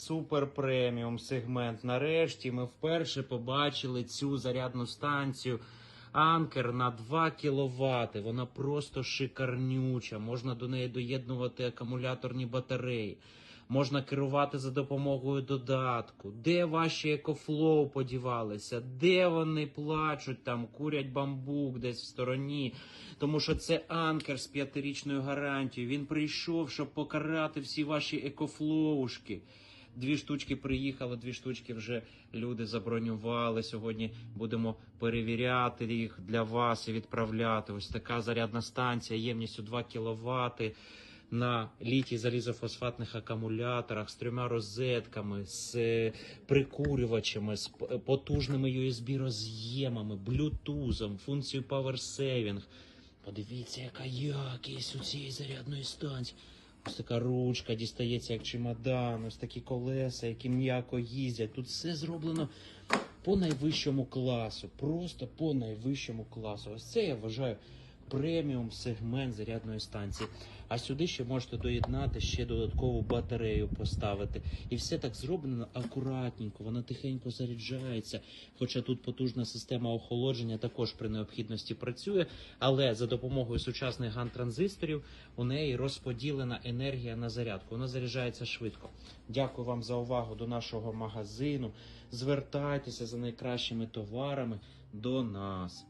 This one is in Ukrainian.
супер преміум сегмент. Нарешті ми вперше побачили цю зарядну станцію. Анкер на 2 кВт. Вона просто шикарнюча. Можна до неї доєднувати акумуляторні батареї. Можна керувати за допомогою додатку. Де ваші екофлоу подівалися? Де вони плачуть там, курять бамбук десь в стороні? Тому що це анкер з п'ятирічною гарантією. Він прийшов, щоб покарати всі ваші екофлоушки. Дві штучки приїхали, дві штучки вже люди забронювали. Сьогодні будемо перевіряти їх для вас і відправляти. Ось така зарядна станція ємністю 2 кВт на літій залізофосфатних акумуляторах з трьома розетками, з прикурювачами, з потужними USB роз'ємами, блютузом, функцією Power Saving. Подивіться, яка якість у цієї зарядної станції. Ось така ручка дістається як чемодан, ось такі колеса, які м'яко їздять. Тут все зроблено по найвищому класу. Просто по найвищому класу. Ось це я вважаю преміум сегмент зарядної станції. А сюди ще можете доєднати ще додаткову батарею поставити. І все так зроблено акуратненько, вона тихенько заряджається. Хоча тут потужна система охолодження також при необхідності працює, але за допомогою сучасних ган-транзисторів у неї розподілена енергія на зарядку. Вона заряджається швидко. Дякую вам за увагу до нашого магазину. Звертайтеся за найкращими товарами до нас.